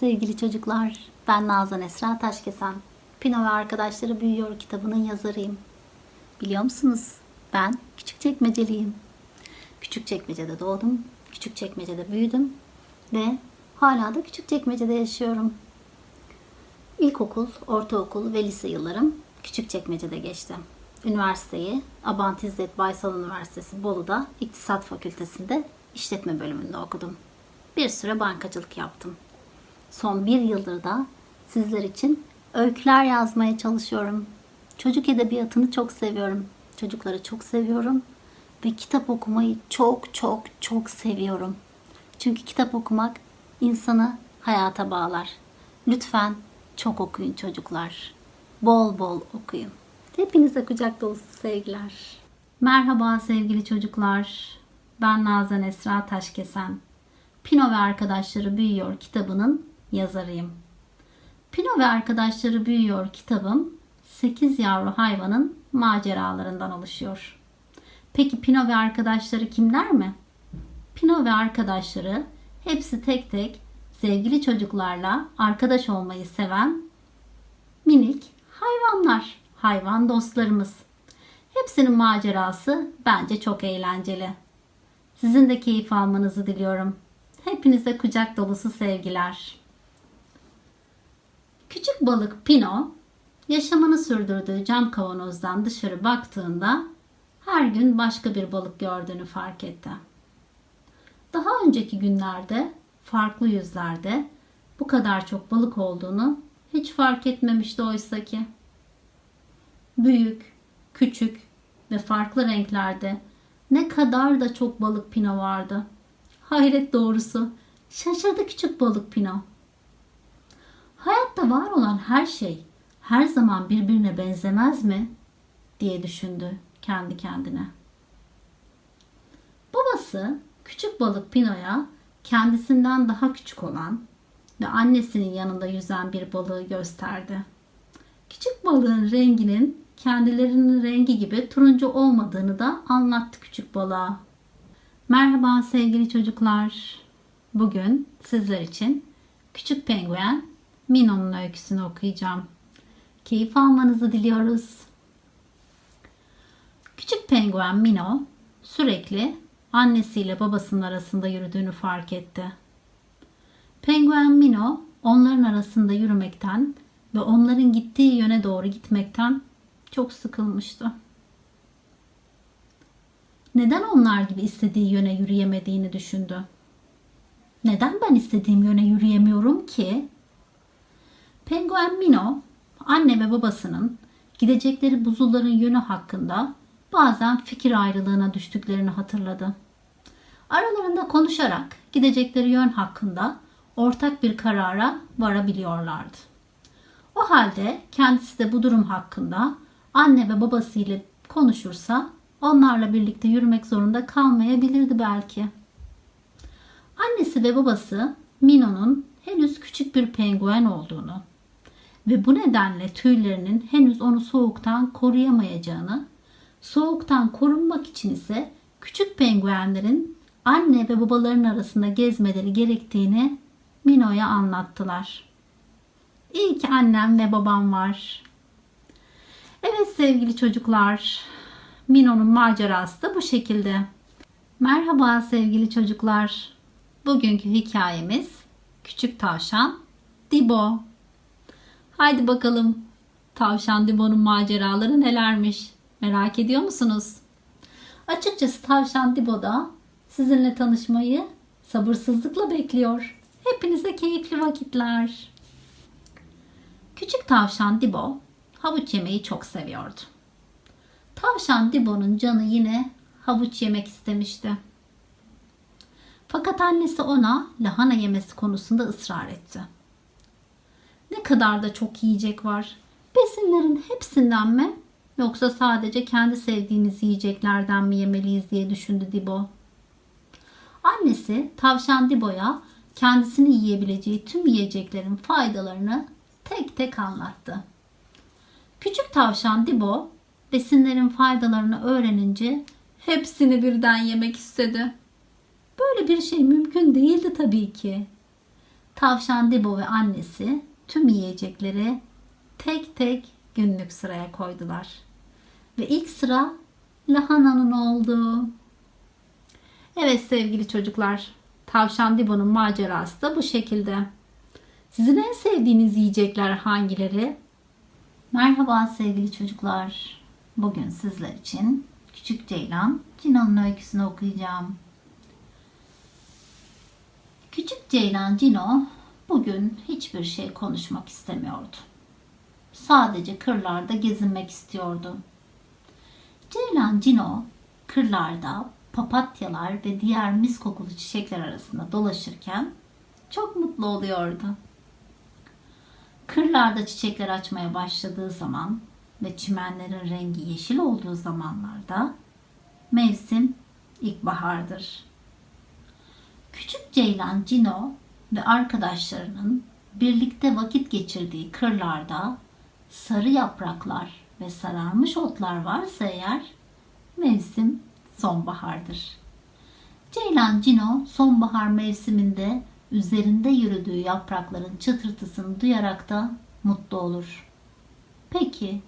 Sevgili çocuklar. Ben Nazan Esra Taşkesen. Pino ve Arkadaşları Büyüyor kitabının yazarıyım. Biliyor musunuz? Ben Küçükçekmeceliyim. Küçükçekmece'de doğdum. Küçükçekmece'de büyüdüm. Ve hala da Küçükçekmece'de yaşıyorum. İlkokul, ortaokul ve lise yıllarım Küçükçekmece'de geçti. Üniversiteyi Abant İzzet Baysal Üniversitesi Bolu'da İktisat Fakültesinde işletme bölümünde okudum. Bir süre bankacılık yaptım. Son bir yıldır da sizler için öyküler yazmaya çalışıyorum. Çocuk edebiyatını çok seviyorum. Çocukları çok seviyorum ve kitap okumayı çok çok çok seviyorum. Çünkü kitap okumak insanı hayata bağlar. Lütfen çok okuyun çocuklar. Bol bol okuyun. Hepinize kucak dolusu sevgiler. Merhaba sevgili çocuklar. Ben Nazan Esra Taşkesen. Pino ve Arkadaşları Büyüyor kitabının yazarıyım. Pino ve Arkadaşları Büyüyor kitabım 8 yavru hayvanın maceralarından oluşuyor. Peki Pino ve arkadaşları kimler mi? Pino ve arkadaşları hepsi tek tek sevgili çocuklarla arkadaş olmayı seven minik hayvanlar, hayvan dostlarımız. Hepsinin macerası bence çok eğlenceli. Sizin de keyif almanızı diliyorum. Hepinize kucak dolusu sevgiler. Küçük balık Pino yaşamını sürdürdüğü cam kavanozdan dışarı baktığında her gün başka bir balık gördüğünü fark etti. Daha önceki günlerde farklı yüzlerde bu kadar çok balık olduğunu hiç fark etmemişti oysa ki. Büyük, küçük ve farklı renklerde ne kadar da çok balık Pino vardı. Hayret doğrusu. Şaşırdı küçük balık Pino. Hayatta var olan her şey her zaman birbirine benzemez mi? diye düşündü kendi kendine. Babası küçük balık Pino'ya kendisinden daha küçük olan ve annesinin yanında yüzen bir balığı gösterdi. Küçük balığın renginin kendilerinin rengi gibi turuncu olmadığını da anlattı küçük balığa. Merhaba sevgili çocuklar. Bugün sizler için Küçük Penguen Mino'nun öyküsünü okuyacağım. Keyif almanızı diliyoruz. Küçük penguen Mino sürekli annesiyle babasının arasında yürüdüğünü fark etti. Penguen Mino onların arasında yürümekten ve onların gittiği yöne doğru gitmekten çok sıkılmıştı. Neden onlar gibi istediği yöne yürüyemediğini düşündü. Neden ben istediğim yöne yürüyemiyorum ki? Penguen Mino, anne ve babasının gidecekleri buzulların yönü hakkında bazen fikir ayrılığına düştüklerini hatırladı. Aralarında konuşarak gidecekleri yön hakkında ortak bir karara varabiliyorlardı. O halde kendisi de bu durum hakkında anne ve babasıyla konuşursa onlarla birlikte yürümek zorunda kalmayabilirdi belki. Annesi ve babası Mino'nun henüz küçük bir penguen olduğunu ve bu nedenle tüylerinin henüz onu soğuktan koruyamayacağını, soğuktan korunmak için ise küçük penguenlerin anne ve babaların arasında gezmeleri gerektiğini Mino'ya anlattılar. İyi ki annem ve babam var. Evet sevgili çocuklar, Mino'nun macerası da bu şekilde. Merhaba sevgili çocuklar. Bugünkü hikayemiz Küçük Tavşan Dibo. Haydi bakalım Tavşan Dibo'nun maceraları nelermiş? Merak ediyor musunuz? Açıkçası Tavşan Dibo da sizinle tanışmayı sabırsızlıkla bekliyor. Hepinize keyifli vakitler. Küçük tavşan Dibo havuç yemeyi çok seviyordu. Tavşan Dibo'nun canı yine havuç yemek istemişti. Fakat annesi ona lahana yemesi konusunda ısrar etti. Ne kadar da çok yiyecek var. Besinlerin hepsinden mi yoksa sadece kendi sevdiğimiz yiyeceklerden mi yemeliyiz diye düşündü Dibo. Annesi tavşan Dibo'ya kendisini yiyebileceği tüm yiyeceklerin faydalarını tek tek anlattı. Küçük tavşan Dibo besinlerin faydalarını öğrenince hepsini birden yemek istedi. Böyle bir şey mümkün değildi tabii ki. Tavşan Dibo ve annesi tüm yiyecekleri tek tek günlük sıraya koydular. Ve ilk sıra lahananın oldu. Evet sevgili çocuklar, Tavşan Dibo'nun macerası da bu şekilde. Sizin en sevdiğiniz yiyecekler hangileri? Merhaba sevgili çocuklar. Bugün sizler için Küçük Ceylan Cino'nun öyküsünü okuyacağım. Küçük Ceylan Cino bugün hiçbir şey konuşmak istemiyordu. Sadece kırlarda gezinmek istiyordu. Ceylan Cino kırlarda papatyalar ve diğer mis kokulu çiçekler arasında dolaşırken çok mutlu oluyordu. Kırlarda çiçekler açmaya başladığı zaman ve çimenlerin rengi yeşil olduğu zamanlarda mevsim ilkbahardır. Küçük Ceylan Cino ve arkadaşlarının birlikte vakit geçirdiği kırlarda sarı yapraklar ve sararmış otlar varsa eğer mevsim sonbahardır. Ceylan Cino sonbahar mevsiminde üzerinde yürüdüğü yaprakların çıtırtısını duyarak da mutlu olur. Peki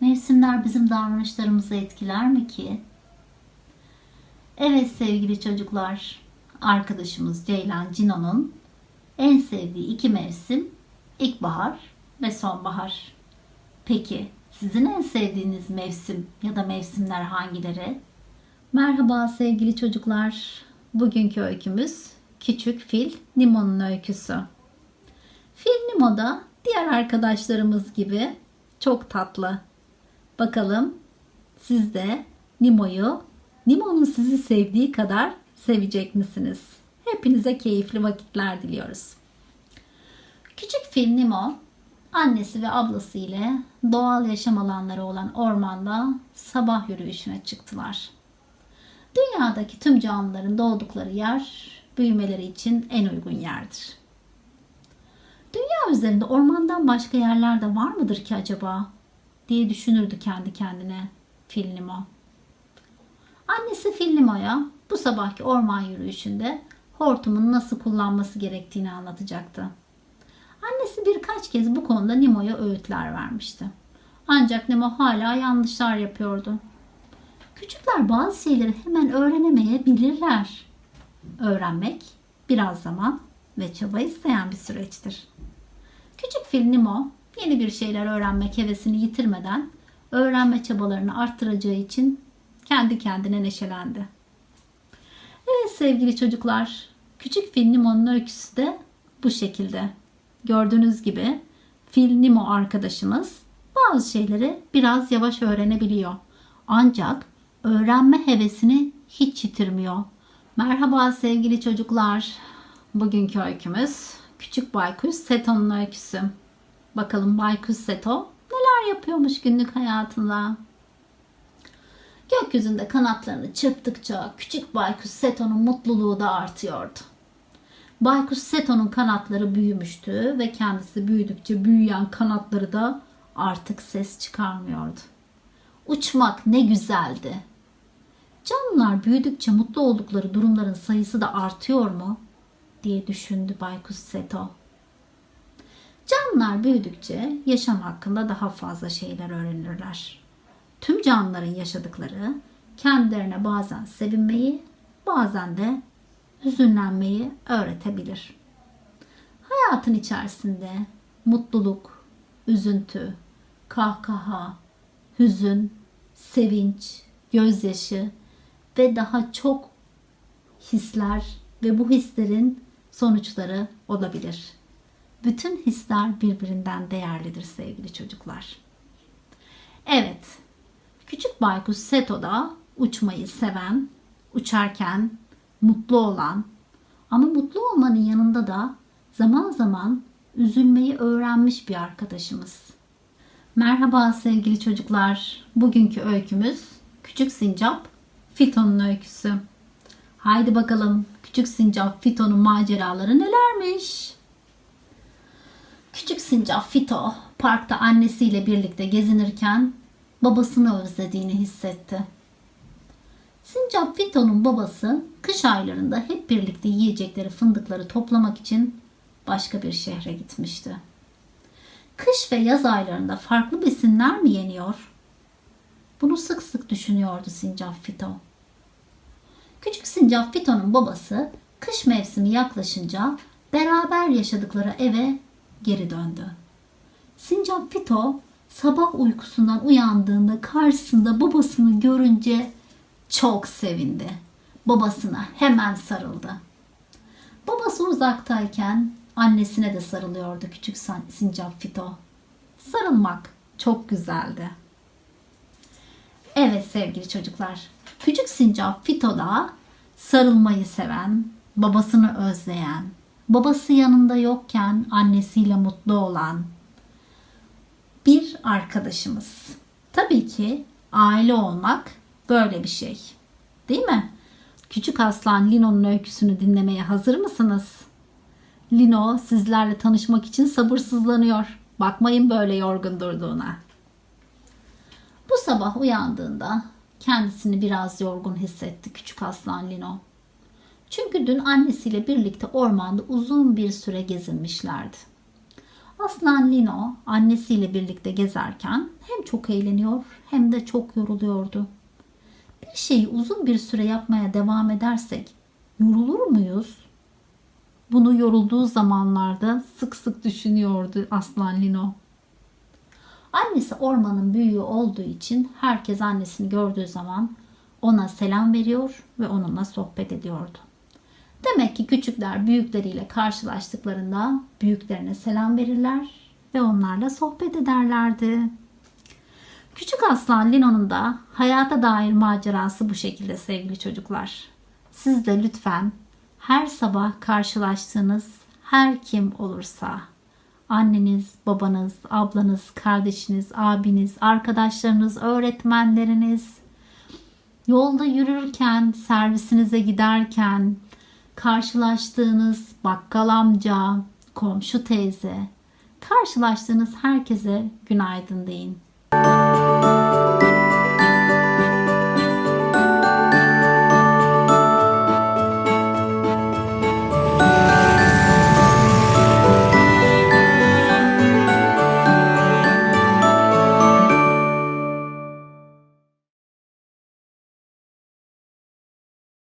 mevsimler bizim davranışlarımızı etkiler mi ki? Evet sevgili çocuklar, arkadaşımız Ceylan Cino'nun en sevdiği iki mevsim ilkbahar ve sonbahar. Peki sizin en sevdiğiniz mevsim ya da mevsimler hangileri? Merhaba sevgili çocuklar. Bugünkü öykümüz Küçük Fil Nemo'nun öyküsü. Fil Nemo da diğer arkadaşlarımız gibi çok tatlı. Bakalım siz de Nemo'yu Nemo'nun sizi sevdiği kadar sevecek misiniz? Hepinize keyifli vakitler diliyoruz. Küçük fil Nemo annesi ve ablası ile doğal yaşam alanları olan ormanda sabah yürüyüşüne çıktılar. Dünyadaki tüm canlıların doğdukları yer büyümeleri için en uygun yerdir. Dünya üzerinde ormandan başka yerler de var mıdır ki acaba? diye düşünürdü kendi kendine Fil Nemo. Annesi Fil Nemo'ya bu sabahki orman yürüyüşünde hortumun nasıl kullanması gerektiğini anlatacaktı. Annesi birkaç kez bu konuda Nemo'ya öğütler vermişti. Ancak Nemo hala yanlışlar yapıyordu. Küçükler bazı şeyleri hemen öğrenemeyebilirler. Öğrenmek biraz zaman ve çaba isteyen bir süreçtir. Küçük fil Nemo yeni bir şeyler öğrenmek hevesini yitirmeden öğrenme çabalarını arttıracağı için kendi kendine neşelendi. Evet sevgili çocuklar, küçük fil Nemo'nun öyküsü de bu şekilde. Gördüğünüz gibi fil Nemo arkadaşımız bazı şeyleri biraz yavaş öğrenebiliyor. Ancak öğrenme hevesini hiç yitirmiyor. Merhaba sevgili çocuklar. Bugünkü öykümüz Küçük Baykuş Seto'nun öyküsü. Bakalım Baykuş Seto neler yapıyormuş günlük hayatında. Gökyüzünde kanatlarını çırptıkça küçük Baykuş Seto'nun mutluluğu da artıyordu. Baykuş Seto'nun kanatları büyümüştü ve kendisi büyüdükçe büyüyen kanatları da artık ses çıkarmıyordu. Uçmak ne güzeldi. Canlılar büyüdükçe mutlu oldukları durumların sayısı da artıyor mu? diye düşündü Baykuş Seto. Canlılar büyüdükçe yaşam hakkında daha fazla şeyler öğrenirler. Tüm canlıların yaşadıkları kendilerine bazen sevinmeyi, bazen de hüzünlenmeyi öğretebilir. Hayatın içerisinde mutluluk, üzüntü, kahkaha, hüzün, sevinç, gözyaşı ve daha çok hisler ve bu hislerin sonuçları olabilir. Bütün hisler birbirinden değerlidir sevgili çocuklar. Evet, küçük baykuş Seto'da uçmayı seven, uçarken mutlu olan ama mutlu olmanın yanında da zaman zaman üzülmeyi öğrenmiş bir arkadaşımız. Merhaba sevgili çocuklar. Bugünkü öykümüz Küçük Sincap Fito'nun öyküsü. Haydi bakalım Küçük Sincap Fito'nun maceraları nelermiş? Küçük Sincap Fito parkta annesiyle birlikte gezinirken babasını özlediğini hissetti. Sincap Fito'nun babası kış aylarında hep birlikte yiyecekleri fındıkları toplamak için başka bir şehre gitmişti. Kış ve yaz aylarında farklı besinler mi yeniyor? Bunu sık sık düşünüyordu Sincap Fito. Küçük Sincap Fito'nun babası kış mevsimi yaklaşınca beraber yaşadıkları eve geri döndü. Sincap Fito sabah uykusundan uyandığında karşısında babasını görünce çok sevindi. Babasına hemen sarıldı. Babası uzaktayken annesine de sarılıyordu küçük Sincap Fito. Sarılmak çok güzeldi. Evet sevgili çocuklar. Küçük Sincap Fito da sarılmayı seven, babasını özleyen, babası yanında yokken annesiyle mutlu olan bir arkadaşımız. Tabii ki aile olmak böyle bir şey. Değil mi? Küçük Aslan Lino'nun öyküsünü dinlemeye hazır mısınız? Lino sizlerle tanışmak için sabırsızlanıyor. Bakmayın böyle yorgun durduğuna. Bu sabah uyandığında kendisini biraz yorgun hissetti küçük aslan Lino. Çünkü dün annesiyle birlikte ormanda uzun bir süre gezinmişlerdi. Aslan Lino annesiyle birlikte gezerken hem çok eğleniyor hem de çok yoruluyordu. Bir şeyi uzun bir süre yapmaya devam edersek yorulur muyuz? Bunu yorulduğu zamanlarda sık sık düşünüyordu Aslan Lino. Annesi ormanın büyüğü olduğu için herkes annesini gördüğü zaman ona selam veriyor ve onunla sohbet ediyordu. Demek ki küçükler büyükleriyle karşılaştıklarında büyüklerine selam verirler ve onlarla sohbet ederlerdi. Küçük aslan Lino'nun da hayata dair macerası bu şekilde sevgili çocuklar. Siz de lütfen her sabah karşılaştığınız her kim olursa anneniz, babanız, ablanız, kardeşiniz, abiniz, arkadaşlarınız, öğretmenleriniz, yolda yürürken, servisinize giderken, karşılaştığınız bakkal amca, komşu teyze, karşılaştığınız herkese günaydın deyin.